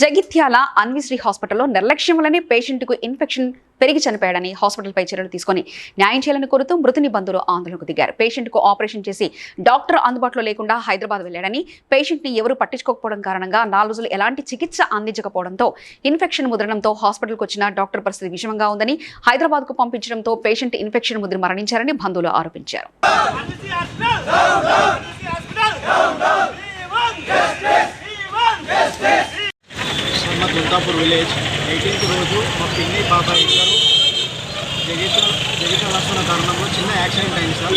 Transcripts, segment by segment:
జగిత్యాల అన్విశ్రీ హాస్పిటల్లో నిర్లక్ష్యం వల్లనే పేషెంట్కు ఇన్ఫెక్షన్ పెరిగి చనిపోయాడని హాస్పిటల్పై చర్యలు తీసుకొని న్యాయం చేయాలని కోరుతూ మృతుని బంధువులు ఆందోళనకు దిగారు. పేషెంట్కు ఆపరేషన్ చేసి డాక్టర్ అందుబాటులో లేకుండా హైదరాబాద్ వెళ్ళాడని పేషెంట్ని ఎవరూ పట్టించుకోకపోవడం కారణంగా నాలుగు రోజులు ఎలాంటి చికిత్స అందించకపోవడంతో ఇన్ఫెక్షన్ ముదరడంతో హాస్పిటల్కు వచ్చిన డాక్టర్ పరిస్థితి విషమంగా ఉందని హైదరాబాద్కు పంపించడంతో పేషెంట్ ఇన్ఫెక్షన్ ముదిరి మరణించారని బంధువులు ఆరోపించారు. దుర్గాపూర్ విలేజ్ ఎయిటీన్త్ రోజు మా పిన్ని బాబాయ్ ఇద్దరు. జగిత జగిత వస్తున్న కారణంలో చిన్న యాక్సిడెంట్ అయింది sir.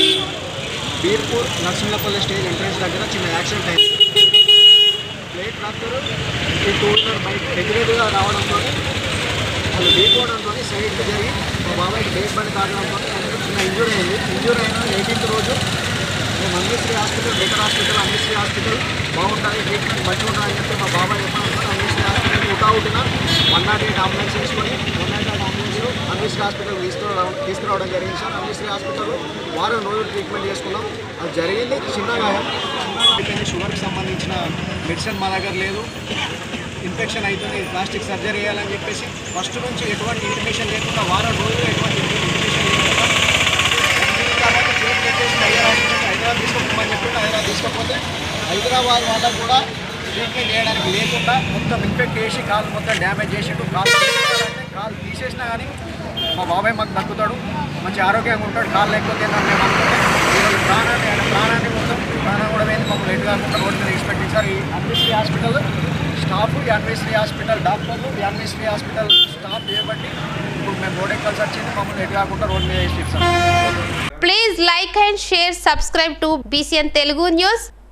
Birpur Narsimhapalli stage entrance దగ్గర చిన్న యాక్సిడెంట్ అయింది. ప్లేట్ ట్రాక్టర్ ఈ టూ వీలర్ బైక్ ఎదురెదురుగా రావడంతో వాళ్ళు ఢీకోవడంతో సైడ్కి జరిగి మా బాబాయ్కి బేస్ బండి తాగడంతో చిన్న ఇంజూరీ అయింది. ఇంజూరీ అయిన ఎయిటీన్త్ రోజు మేము Amrutshree hospital better hospital Amrutshree hospital బాగుంటుంది ట్రీట్మెంట్ మంచిగా ఉంటుందని చెప్పి మా బాబాయ్ అవుతున్నా. వన్ నాట్ ఎయిట్ అంబులెన్స్ తీసుకొని one nought eight ambulance Amrutshree hospital తీసుకురావడం తీసుకురావడం జరిగింది సార్. అమృత్శ్రీ హాస్పిటల్ వారం రోజులు ట్రీట్మెంట్ చేసుకున్నాం. అది జరిగింది. చిన్నగా చిన్నగా షుగర్కి సంబంధించిన మెడిసిన్ మా దగ్గర లేదు. ఇన్ఫెక్షన్ అవుతుంది ప్లాస్టిక్ సర్జరీ చేయాలని చెప్పేసి ఫస్ట్ నుంచి ఎటువంటి ఇన్ఫెక్షన్ లేకుండా వారం రోజులు ఎటువంటి ఇన్ఫెక్షన్ లేకుండా హైదరాబాద్ హైదరాబాద్ చెప్పి హైదరాబాద్ తీసుకోకపోతే హైదరాబాద్ వాళ్ళకు కూడా ట్రీట్మెంట్ చేయడానికి లేకుండా మొత్తం ఇన్ఫెక్ట్ చేసి కాలు మొత్తం డ్యామేజ్ చేసిండు. కాలు కాల్ కాలు తీసేసినా కానీ మా బాబాయ్ మాకు దక్కుతాడు మంచి ఆరోగ్యంగా ఉంటాడు. కాలు లేకపోతే మేము ఈరోజు ప్రాణాన్ని ప్రాణాన్ని మొత్తం ప్రాణం కూడా వేసి మమ్మల్ని ఎటు కాకుండా రోడ్డు మీద ఎక్స్పెక్ట్ ఈ Anvishree hospital staff Anvishree hospital డాక్టర్లు యాన్విశ్రీ హాస్పిటల్ స్టాఫ్ చేయబట్టి ఇప్పుడు మేము రోడ్ ఎక్కాల్సి వచ్చింది. మమ్మల్ని ఎటు కాకుండా రోడ్డు మీద వేసి ఇస్తాం Please like and share, subscribe to BCN